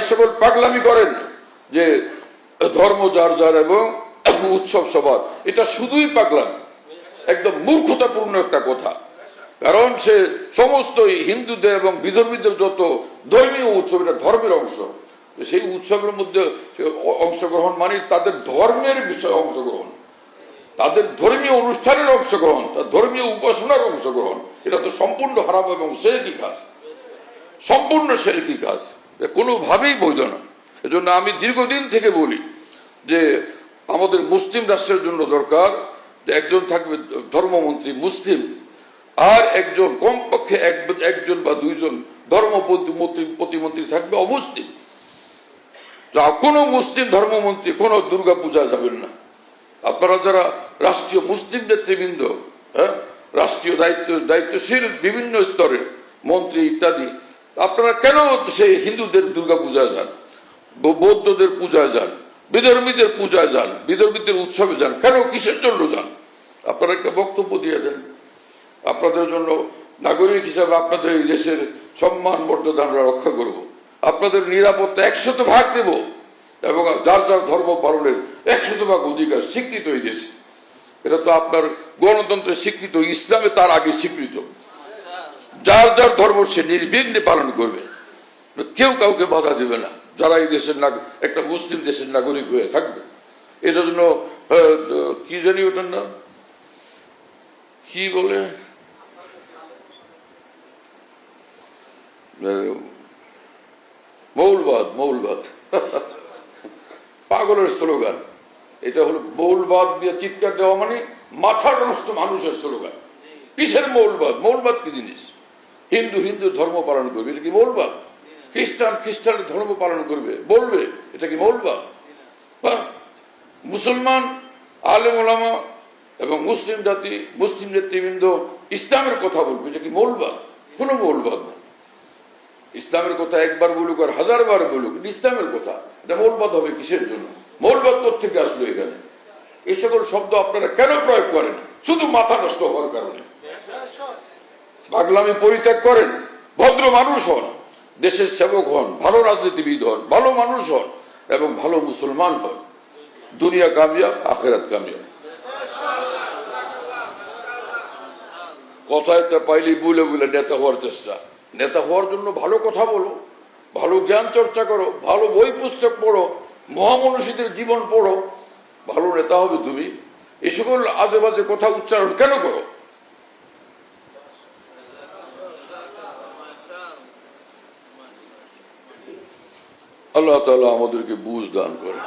এই সকল পাগলামি করেন যে ধর্ম যার যার এবং উৎসব সবার। এটা শুধুই পাগলামি। একদম মূর্খতাপূর্ণ একটা কথা। কারণ সে সমস্ত হিন্দুদের এবং বিধর্মীদের যত ধর্মীয় উৎসব, এটা ধর্মের অংশ। সেই উৎসবের মধ্যে অংশগ্রহণ মানে তাদের ধর্মের বিষয়ে অংশগ্রহণ। তাদের ধর্মীয় অনুষ্ঠানের অংশগ্রহণ, তার ধর্মীয় উপাসনার অংশগ্রহণ। এটা তো সম্পূর্ণ হারাম এবং সেরকি কাজ। সম্পূর্ণ সেরকি কাজ। কোনোভাবেই বৈধ না। এজন্য আমি দীর্ঘদিন থেকে বলি যে আমাদের মুসলিম রাষ্ট্রের জন্য দরকার একজন থাকবে ধর্মমন্ত্রী মুসলিম আর একজন কমপক্ষে একজন বা দুইজন ধর্ম প্রতিমন্ত্রী- থাকবে অমুসলিম। কোনো মুসলিম ধর্মমন্ত্রী কোনো দুর্গা পূজা যাবেন না। আপনারা যারা রাষ্ট্রীয় মুসলিম নেতৃবৃন্দ হ্যাঁ, রাষ্ট্রীয় দায়িত্ব দায়িত্বশীল বিভিন্ন স্তরের মন্ত্রী ইত্যাদি আপনারা কেন সেই হিন্দুদের দুর্গা পূজায় যান? বৌদ্ধদের পূজায় যান? বিধর্মীদের পূজায় যান? বিধর্মীদের উৎসবে যান? কেন কিসের জন্য যান? আপনারা একটা বক্তব্য দিয়ে দেন। আপনাদের জন্য নাগরিক হিসাবে আপনাদের এই দেশের সম্মান, মর্যাদা আমরা রক্ষা করব। আপনাদের নিরাপত্তা একশত ভাগ দেব এবং যার যার ধর্ম পালনের একশত ভাগ অধিকার স্বীকৃত এই দেশে। এটা তো আপনার গণতন্ত্রের স্বীকৃত, ইসলামে তার আগে স্বীকৃত। যার যার ধর্ম সে নির্বিঘ্নে পালন করবে। কেউ কাউকে বাধা দেবে না। যারা এই দেশের একটা মুসলিম দেশের নাগরিক হয়ে থাকবে। এটার জন্য কি জানি ওটার নাম? কি বলে? মৌলবাদ মৌলবাদ। পাগলের স্লোগান। এটা হলো মৌলবাদ দিয়ে চিৎকার দেওয়া মানে মাথার নষ্ট মানুষের স্লোগান। কিসের মৌলবাদ? মৌলবাদ কি জিনিস? হিন্দু হিন্দু ধর্ম পালন করবে, এটা কি মৌলবাদ খ্রিস্টান খ্রিস্টানের ধর্ম পালন করবে, বলবে, এটা কি মৌলবাদ মুসলমান, আলেম ওলামা এবং মুসলিম জাতি, মুসলিম নেতৃবৃন্দ ইসলামের কথা বলবে, এটা কি মৌলবাদ কোনো মৌলবাদ না। ইসলামের কথা একবার বলুক আর হাজার বার বলুক ইসলামের কথা। এটা মৌলবাদ হবে কিসের জন্য? মৌলবাদ থেকে আসলো এখানে? এই সকল শব্দ আপনারা কেন প্রয়োগ করেন? শুধু মাথা নষ্ট হওয়ার কারণে। পাগলামি পরিত্যাগ করেন। ভদ্র মানুষ হন, দেশের সেবক হন, ভালো রাজনীতিবিদ হন, ভালো মানুষ হন এবং ভালো মুসলমান হন। দুনিয়া কামিয়াব, আখেরাত কামিয়াব। কথা একটা পাইলেই বলে বলে নেতা হওয়ার চেষ্টা। নেতা হওয়ার জন্য ভালো কথা বলো, ভালো জ্ঞান চর্চা করো, ভালো বই পুস্তক পড়ো মহামনুষীদের জীবন পড়ো। ভালো নেতা হবে তুমি। এ সকল আজে বাজে কথা উচ্চারণ কেন করো? আল্লাহ তালা আমাদেরকে বুঝ দান করে।